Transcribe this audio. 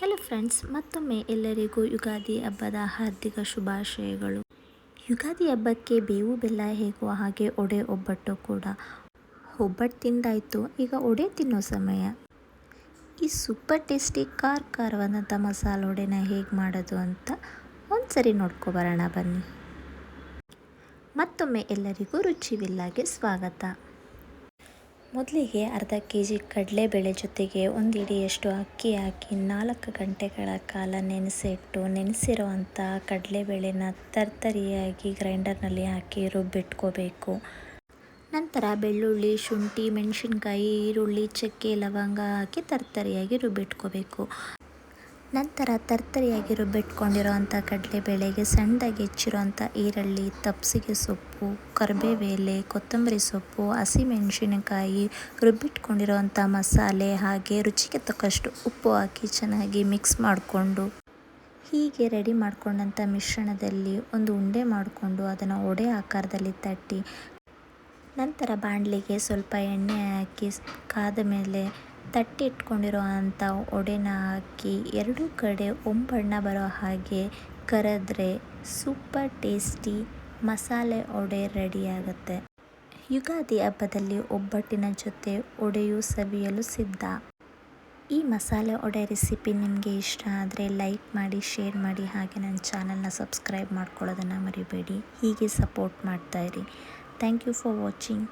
Hello friends ಮತ್ತೊಮ್ಮೆ ಎಲ್ಲರಿಗೂ ಯುಗಾದಿ ಹಬ್ಬದ ಹಾರ್ದಿಕ ಶುಭಾಶಯಗಳು. ಯುಗಾದಿ ಹಬ್ಬಕ್ಕೆ ಬೇವು ಬೆಲ್ಲ ಹೇಗೋ ಹಾಗೆ ಒಡೆ ಒಬ್ಬಟ್ಟು ಕೂಡ. ಒಬ್ಬಟ್ಟು ತಿಂದಾಯಿತು, ಈಗ ಒಡೆ ತಿನ್ನೋ ಸಮಯ. ಈ ಸೂಪರ್ ಟೇಸ್ಟಿ ಖಾರ ಖಾರವಾದಂಥ ಮಸಾಲೆ ಒಡೆನ ಹೇಗೆ ಮಾಡೋದು ಅಂತ ಒಂದ್ಸರಿ ನೋಡ್ಕೊಬರೋಣ ಬನ್ನಿ. ಮತ್ತೊಮ್ಮೆ ಎಲ್ಲರಿಗೂ ರುಚಿವಿಲ್ಲಾಗೆ ಸ್ವಾಗತ. ಮೊದಲಿಗೆ ಅರ್ಧ ಕೆ ಜಿ ಕಡಲೆಬೇಳೆ ಜೊತೆಗೆ ಒಂದು ಇಡಿಯಷ್ಟು ಅಕ್ಕಿ ಹಾಕಿ ನಾಲ್ಕು ಗಂಟೆಗಳ ಕಾಲ ನೆನೆಸಿಟ್ಟು ನೆನೆಸಿರುವಂಥ ಕಡಲೆಬೇಳೆನ ತರ್ತರಿಯಾಗಿ ಗ್ರೈಂಡರ್ನಲ್ಲಿ ಹಾಕಿ ರುಬ್ಬಿಟ್ಕೋಬೇಕು. ನಂತರ ಬೆಳ್ಳುಳ್ಳಿ, ಶುಂಠಿ, ಮೆಣಸಿನ್ಕಾಯಿ, ಈರುಳ್ಳಿ, ಚಕ್ಕೆ, ಲವಂಗ ಹಾಕಿ ತರ್ತರಿಯಾಗಿ ರುಬ್ಬಿಟ್ಕೋಬೇಕು. ನಂತರ ತರ್ತರಿಯಾಗಿ ಕಡಲೆ ಕಡಲೆಬೇಳೆಗೆ ಸಣ್ಣದಾಗಿ ಹೆಚ್ಚಿರೋವಂಥ ಈರುಳ್ಳಿ, ತಪ್ಸಿಗೆ ಸೊಪ್ಪು, ಕರಿಬೇವೆಲೆ, ಕೊತ್ತಂಬರಿ ಸೊಪ್ಪು, ಹಸಿಮೆಣಸಿನಕಾಯಿ ರುಬ್ಬಿಟ್ಕೊಂಡಿರೋವಂಥ ಮಸಾಲೆ ಹಾಗೆ ರುಚಿಗೆ ತಕ್ಕಷ್ಟು ಉಪ್ಪು ಹಾಕಿ ಚೆನ್ನಾಗಿ ಮಿಕ್ಸ್ ಮಾಡಿಕೊಂಡು ಹೀಗೆ ರೆಡಿ ಮಾಡ್ಕೊಂಡಂಥ ಮಿಶ್ರಣದಲ್ಲಿ ಒಂದು ಉಂಡೆ ಮಾಡಿಕೊಂಡು ಅದನ್ನು ಒಡೆ ಆಕಾರದಲ್ಲಿ ತಟ್ಟಿ, ನಂತರ ಬಾಣಲಿಗೆ ಸ್ವಲ್ಪ ಎಣ್ಣೆ ಹಾಕಿ ಕಾದ ಮೇಲೆ ತಟ್ಟಿ ಇಟ್ಕೊಂಡಿರೋ ಅಂಥ ಒಡೆನ ಹಾಕಿ ಎರಡೂ ಕಡೆ ಒಂಬಣ್ಣ ಬರೋ ಹಾಗೆ ಕರೆದ್ರೆ ಸೂಪರ್ ಟೇಸ್ಟಿ ಮಸಾಲೆ ಒಡೆ ರೆಡಿಯಾಗುತ್ತೆ ಯುಗಾದಿ ಹಬ್ಬದಲ್ಲಿ ಒಬ್ಬಟ್ಟಿನ ಜೊತೆ ಒಡೆಯು ಸವಿಯಲು ಸಿದ್ಧ. ಈ ಮಸಾಲೆ ಒಡೆ ರೆಸಿಪಿ ನಿಮಗೆ ಇಷ್ಟ ಆದರೆ ಲೈಕ್ ಮಾಡಿ, ಶೇರ್ ಮಾಡಿ, ಹಾಗೆ ನನ್ನ ಚಾನಲ್ನ ಸಬ್ಸ್ಕ್ರೈಬ್ ಮಾಡ್ಕೊಳ್ಳೋದನ್ನು ಮರಿಬೇಡಿ. ಹೀಗೆ ಸಪೋರ್ಟ್ ಮಾಡ್ತಾಯಿರಿ ಥ್ಯಾಂಕ್ ಯು ಫಾರ್ ವಾಚಿಂಗ್.